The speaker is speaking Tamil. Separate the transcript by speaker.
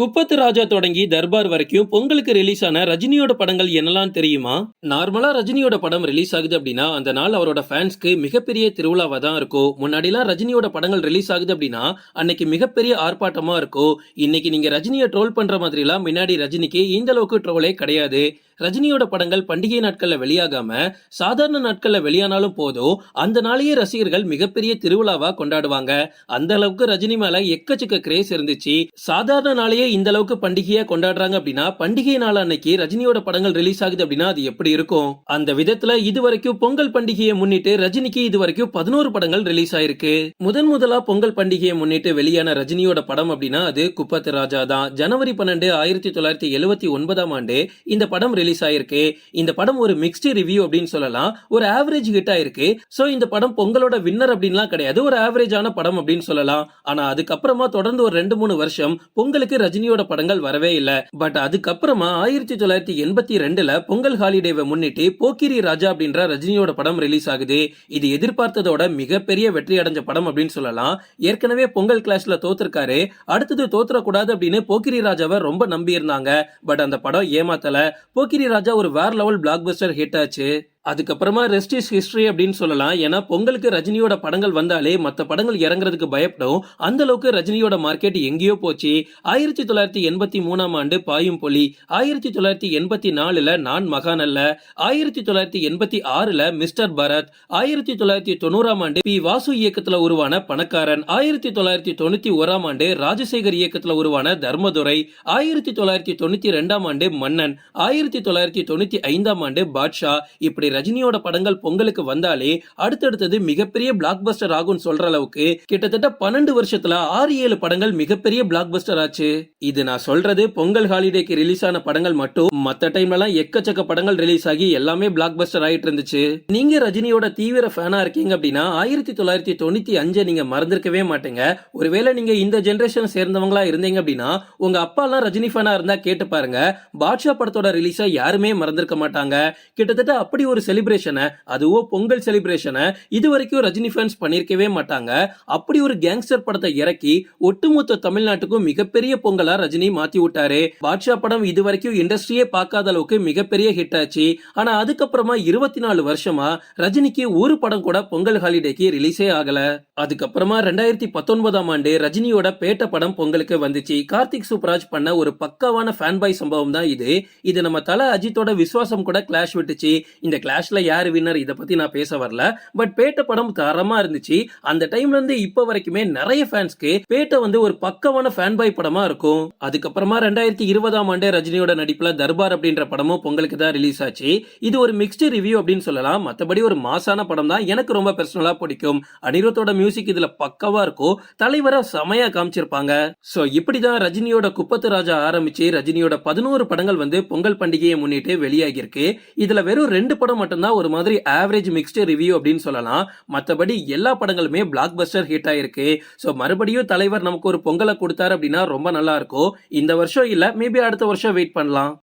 Speaker 1: குப்பத்து ராஜா தொடங்கி தர்பார் வரைக்கும் பொங்கலுக்கு ரிலீஸ் ஆன ரஜினியோட படங்கள் என்னலாம் தெரியுமா? நார்மலா ரஜினியோட படம் ரிலீஸ் ஆகுது அப்படின்னா அந்த நாள் அவரோட ஃபேன்ஸ்க்கு மிகப்பெரிய திருவிழாவா தான் இருக்கும். முன்னாடிலாம் ரஜினியோட படங்கள் ரிலீஸ் ஆகுது அப்படின்னா அன்னைக்கு மிகப்பெரிய ஆர்ப்பாட்டமா இருக்கும். இன்னைக்கு நீங்க ரஜினியை ட்ரோல் பண்ற மாதிரிலாம் முன்னாடி ரஜினிக்கு இந்த அளவுக்கு ட்ரோலே கிடையாது. ரஜினியோட படங்கள் பண்டிகை நாட்கள்ல வெளியாகாம சாதாரண நாட்கள்ல வெளியானாலும் போதும் அந்த நாளையே ரசிகர்கள் மிகப்பெரிய திருவிழாவா கொண்டாடுவாங்க. அந்த அளவுக்கு ரஜினி மேல எக்கச்சக்க கிரேஸ் இருந்துச்சு. சாதாரண நாளையே இந்த அளவுக்கு பண்டிகையா கொண்டாடுறாங்க அப்படின்னா பண்டிகை நாள் அன்னைக்கு ரஜினியோட படங்கள் ரிலீஸ் ஆகுது அப்படின்னா அது எப்படி இருக்கும்? அந்த விதத்துல இது வரைக்கும் பொங்கல் பண்டிகையை முன்னிட்டு ரஜினிக்கு இது வரைக்கும் பதினோரு படங்கள் ரிலீஸ் ஆயிருக்கு. முதன் முதலா பொங்கல் பண்டிகையை முன்னிட்டு வெளியான ரஜினியோட படம் அப்படின்னா அது குப்பத்து ராஜா தான். ஜனவரி பன்னெண்டு ஆயிரத்தி தொள்ளாயிரத்தி எழுபத்தி ஒன்பதாம் ஆண்டு இந்த படம் ரிலீஸ் ஆயிருக்கு. இந்த படம் ஒரு மிக்ஸ்டு ரிவ்யூ அப்படின்னு சொல்லலாம். ஒரு ஆவரேஜ் ஹிட் ஆயிருக்கு. சோ இந்த படம் பொங்கலோட வின்னர் அப்படின்லாம் கிடையாது. ஒரு ஆவரேஜான படம் அப்படின்னு சொல்லலாம். ஆனா அதுக்கப்புறமா தொடர்ந்து ஒரு ரெண்டு மூணு வருஷம் பொங்கலுக்கு ரஜினி ரஜினியோட படங்கள் வரவே இல்லை. பட் அதுக்கப்புறமா ஆயிரத்தி தொள்ளாயிரத்தி எண்பத்தி ரெண்டுல பொங்கல் ஹாலிடேவை முன்னிட்டு போக்கிரி ராஜா அப்படின்ற ரஜினியோட படம் ரிலீஸ் ஆகுது. இது எதிர்பார்த்ததோட மிகப்பெரிய வெற்றி அடைஞ்ச படம் அப்படின்னு சொல்லலாம். ஏற்கனவே பொங்கல் கிளாஸ்ல தோத்திருக்காரு. அடுத்தது தோத்துறக்கூடாது அப்படின்னு போக்கிரி ராஜாவை ரொம்ப நம்பி இருந்தாங்க பட் அந்த படம் ஏமாத்தல. போக்கிரி ராஜா ஒரு வேற லெவல் பிளாக் பஸ்டர் ஹிட் ஆச்சு. அதுக்கப்புறமா ரெஸ்ட் இஸ் ஹிஸ்டரி அப்படின்னு சொல்லலாம். ஏன்னா பொங்கலுக்கு ரஜினியோட படங்கள் வந்தாலே மற்ற படங்கள் இறங்குறதுக்கு பயப்படும். அந்த அளவுக்கு ரஜினியோட மார்க்கெட் எங்கேயோ போச்சு. ஆயிரத்தி தொள்ளாயிரத்தி எண்பத்தி மூணாம் ஆண்டு பாயும் பொலி. ஆயிரத்தி தொள்ளாயிரத்தி எண்பத்தி நாலுல நான் மகான் அல்ல. ஆயிரத்தி தொள்ளாயிரத்தி எண்பத்தி ஆறுல மிஸ்டர் பரத். ஆயிரத்தி தொள்ளாயிரத்தி தொண்ணூறாம் ஆண்டு பி. வாசு இயக்கத்துல உருவான பணக்காரன். ஆயிரத்தி தொள்ளாயிரத்தி தொண்ணூத்தி ஓராம் ஆண்டு ராஜசேகர் இயக்கத்துல உருவான தர்மதுரை. ஆயிரத்தி தொள்ளாயிரத்தி தொண்ணூத்தி ரெண்டாம் ஆண்டு மன்னன். ஆயிரத்தி தொள்ளாயிரத்தி தொண்ணூத்தி ஐந்தாம் ஆண்டு பாட்ஷா. இப்படி ரஜினியோட படங்கள் பொங்கலுக்கு வந்தாலே அடுத்தடுத்தது மிகப்பெரிய பிளாக் பஸ்டர் ஆகும்னு சொல்ற அளவுக்கு கிட்டத்தட்ட பன்னெண்டு வருஷத்துல ஆறு ஏழு படங்கள் மிகப்பெரிய பிளாக் பஸ்டர் ஆச்சு. இது நான் சொல்றது பொங்கல் ஹாலிடேக்கு ரிலீஸ் ஆன படங்கள் மட்டும் மத்த டைம்ல எல்லாம் எக்கச்சக்க படங்கள் ரிலீஸ் ஆகி எல்லாமே பிளாக் பஸ்டர் ஆயிட்டு இருந்துச்சு. நீங்க ரஜினியோட தீவிர ஃபேனா இருக்கீங்க அப்படின்னா ஆயிரத்தி தொள்ளாயிரத்தி தொண்ணூத்தி அஞ்சு நீங்க மறந்திருக்கவே மாட்டீங்க. ஒருவேளை நீங்க இந்த ஜெனரேஷன் சேர்ந்தவங்களா இருந்தீங்க அப்படின்னா உங்க அப்பா எல்லாம் ரஜினி ஃபேனா இருந்தா கேட்டு பாருங்க. பாட்ஷா படத்தோட ரிலீஸா யாருமே மறந்திருக்க மாட்டாங்க. கிட்டத்தட்ட அப்படி ஒரு செலிப்ரேஷனை அதுவும் பொங்கல் செலிப்ரேஷனை இது வரைக்கும் ரஜினி ஃபேன்ஸ் பண்ணியிருக்கவே மாட்டாங்க. அப்படி ஒரு கேங்ஸ்டர் படத்தை இறக்கி ஒட்டுமொத்த தமிழ்நாட்டுக்கும் மிகப்பெரிய பொங்கலா ரஜினி மாத்தி விட்டாரு. பாட்ஷா படம் இது வரைக்கும் இண்டஸ்ட்ரியே பார்க்காத அளவுக்கு மிகப்பெரிய ஹிட் ஆச்சு. ஆனா அதுக்கப்புறமா இருபத்தி நாலு வருஷமா ரஜினிக்கு ஒரு படம் கூட பொங்கல் ஹாலிடேக்கு ரிலீஸே ஆகல. அதுக்கப்புறமா ரெண்டாயிரத்தி பத்தொன்பதாம் ஆண்டு ரஜினியோட பேட்ட படம் பொங்கலுக்கு வந்துச்சு. கார்த்திக் சூப்பராஜ் பண்ண ஒரு பக்காவான ஃபேன் பாய் சம்பவம் தான் இது. இது நம்ம தல அஜித்தோட விசுவாசம் கூட கிளாஷ் விட்டுச்சு. இந்த கிளாஷ்ல யார் வின்னர் இதை பத்தி நான் பேச வரல. பட் பேட்ட படம் தரமா இருந்துச்சு. அந்த டைம்ல இருந்து இப்ப வரைக்குமே நிறைய ஃபேன்ஸ்க்கு பேட்ட வந்து ஒரு பக்கமான ஃபேன் பாய் படமா இருக்கும். அதுக்கப்புறமா ரெண்டாயிரத்தி இருபதாம் ஆண்டு ரஜினியோட நடிப்புல தர்பார் அப்படின்ற படமும் பொங்கலுக்கு தான் ரிலீஸ் ஆச்சு. இது ஒரு மிக்ஸ்டு ரிவ்யூ அப்படின்னு சொல்லலாம். மத்தபடி ஒரு மாசான படம் தான் எனக்கு ரொம்ப பர்சனலா பிடிக்கும். அனிருத்தோட மியூசிக் இதுல பக்கவா இருக்கும். தலைவரை செமையா காமிச்சிருப்பாங்க. சோ இப்படிதான் ரஜினியோட குப்பத்து ராஜா ஆரம்பிச்சு ரஜினியோட பதினோரு படங்கள் வந்து பொங்கல் பண்டிகையை முன்னிட்டு வெளியாகிருக்கு இதுல வெறும் ரெண்டு படம் மட்டும்தான் ஒரு மாதிரி ஆவரேஜ் மிக்ஸ்டு ரிவ்யூ அப்படின்னு சொல்லலாம். மத்தபடி எல்லா படங்களுமே பிளாக் பஸ்டர் ஹிட் ஆயிருக்கு. சோ மறுபடியும் தலைவர் நமக்கு ஒரு பொங்கலை கொடுத்தாரு அப்படின்னா ரொம்ப நல்லா இருக்கும். இந்த வருஷம் இல்ல மேபி அடுத்த வருஷம் வெயிட் பண்ணலாம்.